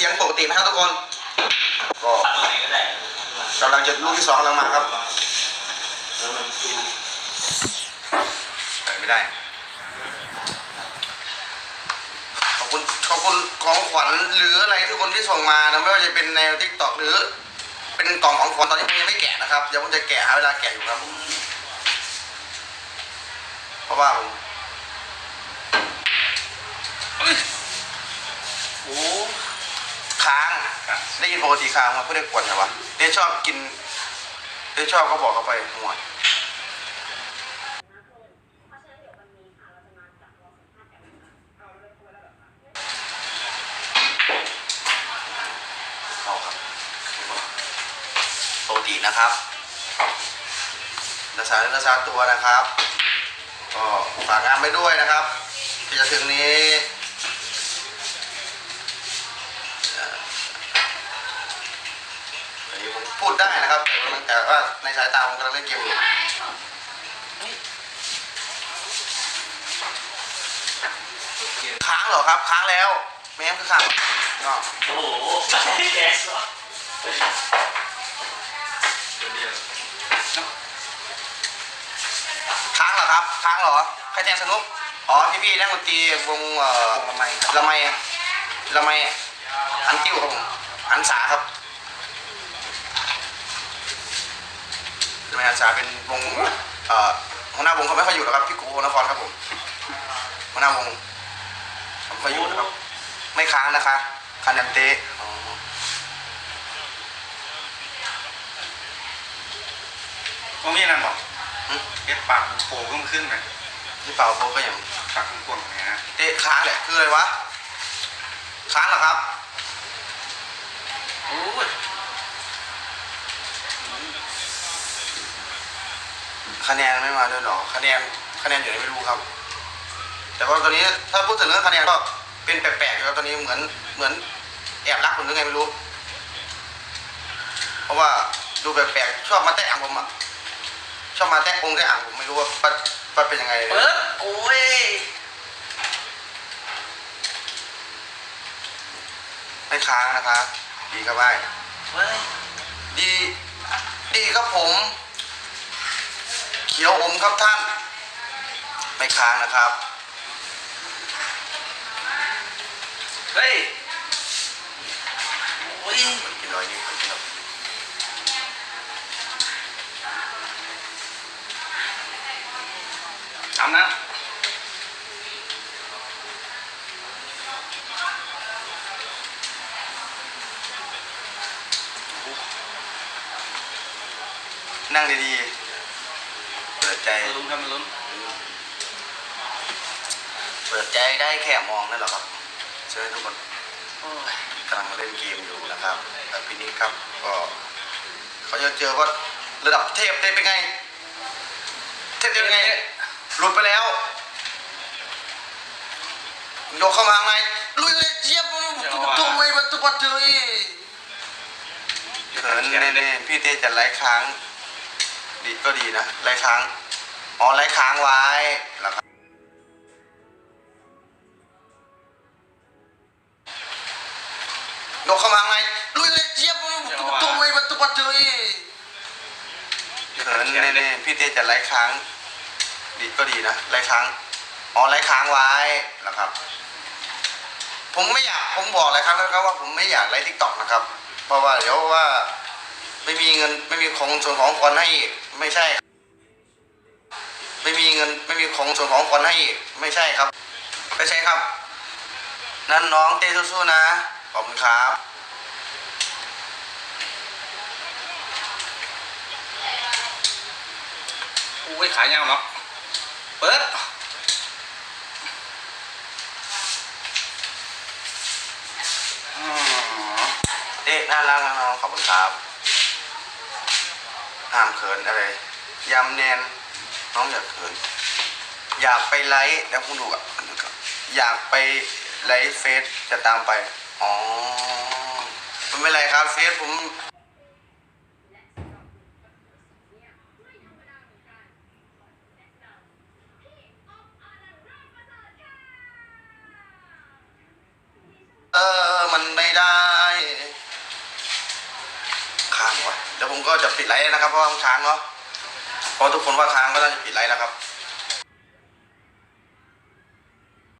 เสียงปกติไหมครับทุกคน ก็ตัดตรงไหนก็ได้กำลังจะลูกที่สองกำลังมาครับแล้วมันดูใส่ไม่ได้ ขอบคุณขอบคุณของขวัญหรืออะไรทุกคนที่ส่งมานะไม่ว่าจะเป็นในทิกตอกหรือ เป็นกล่องของขวัญตอนนี้ผมยังไม่แกะนะครับเดี๋ยวผมจะแกะหาเวลาแกะอยู่ครับ เพราะว่าผมโอ้ ค้างได้ยินปกติค้างมาเพื่อได้กวนไงวะเดชชอบกินเดชชอบก็บอกเขาไปห่วยเข้าครับปกตินะครับรักษาเนื้อรักษาตัวนะครับ ก็ฝากงานไปด้วยนะครับที่จะถึงนี้ อันนี้ผมพูดได้นะครับแต่ ว่าในสายตาผมกำลังเล่นเกมอยู่ค้างเหรอครับค้างแล้ว แม่งคือค้างก็โหแกสเหรอค้างเหรอครับค้างเหรอใครแทงสนุกอ๋อพี่พี่นักดนตรีวงเอ่อละไมละไมละไมอันติ้วครับผมอันสาครับ ละไมอันสาเป็นวงเอ่อหัวหน้าวงเขาไม่ค่อยอยู่หรอกครับพี่กูนครครับผมหัวหน้าวงเขาไม่ค่อยอยู่นะครับ ไม่ค้างนะคะคันยันเตะอ๋อตรงนี้นั่นบอกเก็บปากโผล่ขึ้นขึ้นไหมที่เป่าโป๊ก็อย่างปากกว้างๆอย่างเงี้ยเตะค้างแหละคืออะไรวะค้างเหรอครับ โอ้ย คะแนนไม่มาด้วยเหรอ คะแนนคะแนนอยู่ไหนไม่รู้ครับ แต่ว่าตอนนี้ถ้าพูดถึงเรื่องคะแนนก็เป็นแปลกๆอยู่ครับตอนนี้เหมือนเหมือนแอบรักคนหรือไงไม่รู้ เพราะว่าดูแปลกๆชอบมาแตะอ่างผมอะชอบมาแตะองค์แตะอ่างผมไม่รู้ว่าปัดปัดเป็นยังไงเปิดโอ้ยไม่ค้างนะครับดีครับไอ้เฮ้ยดีดีครับผมเขียวอมครับท่าน ไม่ค้างนะครับ เฮ้ยโอ้ยกินร้อยนี่ครับทำนะนั่งดีๆเปิดใจมันลุ้นครับมันลุ้นเปิดใจได้แค่มองนั่นแหละครับเชิญทุกคนโอ้ยกำลังเล่นเกมอยู่นะครับแต่ปีนี้ครับก็เขาจะเจอว่าระดับเทพเทพเป็นไง เทพเป็นไงหลุดไปแล้วยกเข้ามาข้างในลุยเลยเจี๊ยบตุ้มไม่ประตูปัดเลยเขินเน่ๆพี่เต้จะไล่ค้าง ดีก็ดีนะไล่ค้างอ๋อไล่ค้างไว้แล้วครับยกเข้ามาข้างในลุยเลยเจี๊ยบตุ้มไม่ประตูปัดเลยเขินเน่ๆพี่เต้จะไล่ค้าง ดีก็ดีนะไล่ค้างอ๋อไล่ค้างไว้แล้วครับ ผมไม่อยากผมบอกหลายครั้งแล้วครับว่าผมไม่อยากไลฟ์ทิกตอกนะครับ เพราะว่าเดี๋ยวว่า ไม่มีเงินไม่มีของส่วนของก่อนให้อีกไม่ใช่ ไม่มีเงินไม่มีของส่วนของก่อนให้อีกไม่ใช่ครับ ไม่ใช่ครับ นั่นน้องเต้สู้ๆนะขอบคุณครับโอ้ยขายาวเนาะเปิดอ๋อเต้น่ารักนะน้องขอบคุณครับ ห้ามเขินอะไรยำแนนน้องอย่าเขิน อยากไปไลฟ์แล้วคุณดูอะอยากไปไลฟ์เฟซจะตามไป อ๋อไม่เป็นไรครับเฟซผม วะเดี๋ยวผมก็จะปิดไลฟ์นะครับเพราะว่ามันค้างเนาะเพราะทุกคนว่าค้างก็น่าจะปิดไลฟ์นะครับ